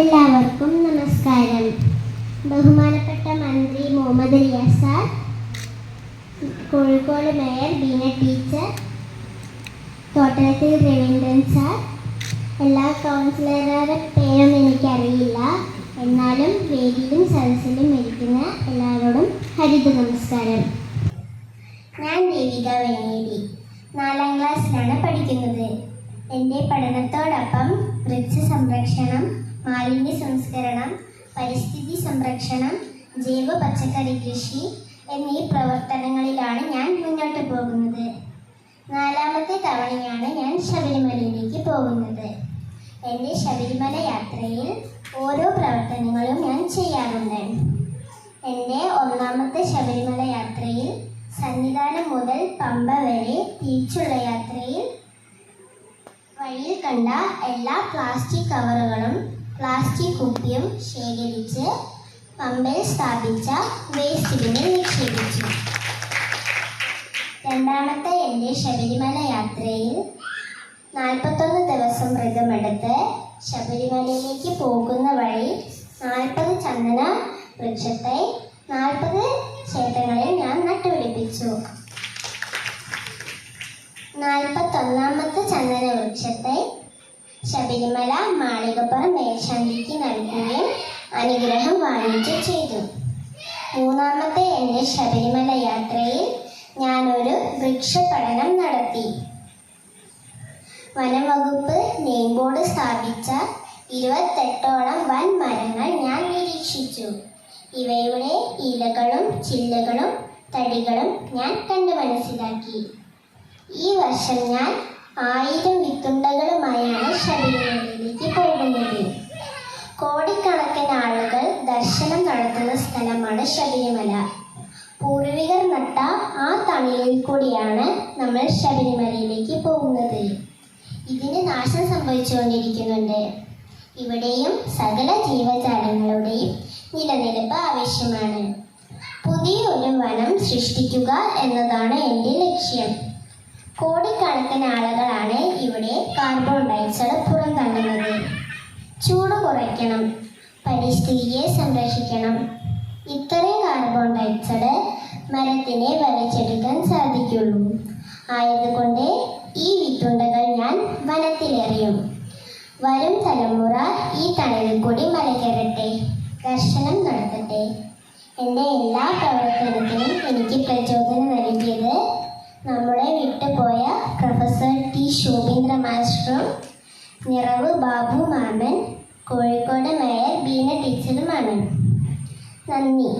എല്ലാവർക്കും നമസ്കാരം. ബഹുമാനപ്പെട്ട മന്ത്രി Muhammad Riyas sir Kozhikode mayor Beena teacher Thottathil Raveendran sir എല്ലാ കൗൺസിലറുടെ പേരും എനിക്കറിയില്ല. എന്നാലും വേദിയിലും സദസ്സിലും ഇരിക്കുന്ന എല്ലാവരോടും ഹരിത നമസ്കാരം. ഞാൻ ദേവിക വേണേരി നാലാം ക്ലാസ്സിലാണ് പഠിക്കുന്നത്. എന്റെ പഠനത്തോടൊപ്പം വൃക്ഷ സംരക്ഷണം മാലിന്യ സംസ്കരണം പരിസ്ഥിതി സംരക്ഷണം ജൈവ പച്ചക്കറി കൃഷി എന്നീ പ്രവർത്തനങ്ങളിലാണ് ഞാൻ മുന്നോട്ട് പോകുന്നത്. നാലാമത്തെ തവണയാണ് ഞാൻ ശബരിമലയിലേക്ക് പോകുന്നത്. എന്റെ ശബരിമല യാത്രയിൽ ഓരോ പ്രവർത്തനങ്ങളും ഞാൻ ചെയ്യാറുണ്ട്. എന്റെ ഒന്നാമത്തെ ശബരിമല യാത്രയിൽ സന്നിധാനം മുതൽ പമ്പ വരെ തിരിച്ചുള്ള യാത്രയിൽ വഴിയിൽ കണ്ട എല്ലാ പ്ലാസ്റ്റിക് കവറുകളും പ്ലാസ്റ്റിക് കുപ്പിയും ശേഖരിച്ച് പമ്പിൽ സ്ഥാപിച്ച വേസ്റ്റ് ബിന്നിൽ നിക്ഷേപിച്ചു. രണ്ടാമത്തെ എന്റെ ശബരിമല യാത്രയിൽ നാൽപ്പത്തൊന്ന് ദിവസം വ്രതമെടുത്ത് ശബരിമലയിലേക്ക് പോകുന്ന വഴി നാൽപ്പത് ചന്ദന വൃക്ഷത്തെ നാൽപ്പത് ക്ഷേത്രങ്ങളിൽ ഞാൻ നട്ടുപിടിപ്പിച്ചു. നാൽപ്പത്തൊന്നാമത്തെ ചന്ദന വൃക്ഷത്തെ ശബരിമല മാളികപ്പുറം മേൽശാന്തിക്ക് നൽകുകയും അനുഗ്രഹം വാങ്ങിച്ചു ചെയ്തു. മൂന്നാമത്തെ എന്റെ ശബരിമല യാത്രയിൽ ഞാനൊരു വൃക്ഷപഠനം നടത്തി. വനംവകുപ്പ് നെയിം ബോർഡ് സ്ഥാപിച്ച ഇരുപത്തെട്ടോളം വൻ മരങ്ങൾ ഞാൻ നിരീക്ഷിച്ചു. ഇവയുടെ ഇലകളും ചില്ലകളും തടികളും ഞാൻ കണ്ടു മനസ്സിലാക്കി. ഈ വർഷം ഞാൻ ആയിരം വിത്തുണ്ടകളുമായാണ് ശബരിമലയിലേക്ക് പോകുന്നത്. കോടിക്കണക്കിന് ആളുകൾ ദർശനം നടത്തുന്ന സ്ഥലമാണ് ശബരിമല. പൂർവികർ നട്ട ആ തണലിൽ കൂടിയാണ് നമ്മൾ ശബരിമലയിലേക്ക് പോകുന്നത്. ഇതിന് നാശം സംഭവിച്ചുകൊണ്ടിരിക്കുന്നുണ്ട്. ഇവിടെയും സകല ജീവജാലങ്ങളുടെയും നിലനിൽപ്പ് ആവശ്യമാണ്. പുതിയൊരു വനം സൃഷ്ടിക്കുക എന്നതാണ് എന്റെ ലക്ഷ്യം. കോടിക്കണക്കിന് ആളുകളാണ് ഇവിടെ കാർബൺ ഡയോക്സൈഡ് പുറന്തള്ളുന്നത് ചൂട് കുറയ്ക്കണം പരിസ്ഥിതിയെ സംരക്ഷിക്കണം. ഇത്രയും കാർബൺ ഡയോക്സൈഡ് മരത്തിനെ വലിച്ചെടുക്കാൻ സാധിക്കുള്ളൂ. ആയതുകൊണ്ട് ഈ വിത്തുണ്ടകൾ ഞാൻ വനത്തിലെറിയും. വരും തലമുറ ഈ തണലിൽ കൂടി മലകയറട്ടെ ദർശനം നടത്തട്ടെ. എന്റെ എല്ലാ പ്രവർത്തനത്തിനും എനിക്ക് പ്രചോദനം നൽകിയത് പ്രൊഫസർ ടി ശോഭീന്ദ്ര മാസ്റ്ററും നിറവ് ബാബു മാമൻ കോഴിക്കോട് മേയർ ബീന ടീച്ചറുമാണ് നന്ദി.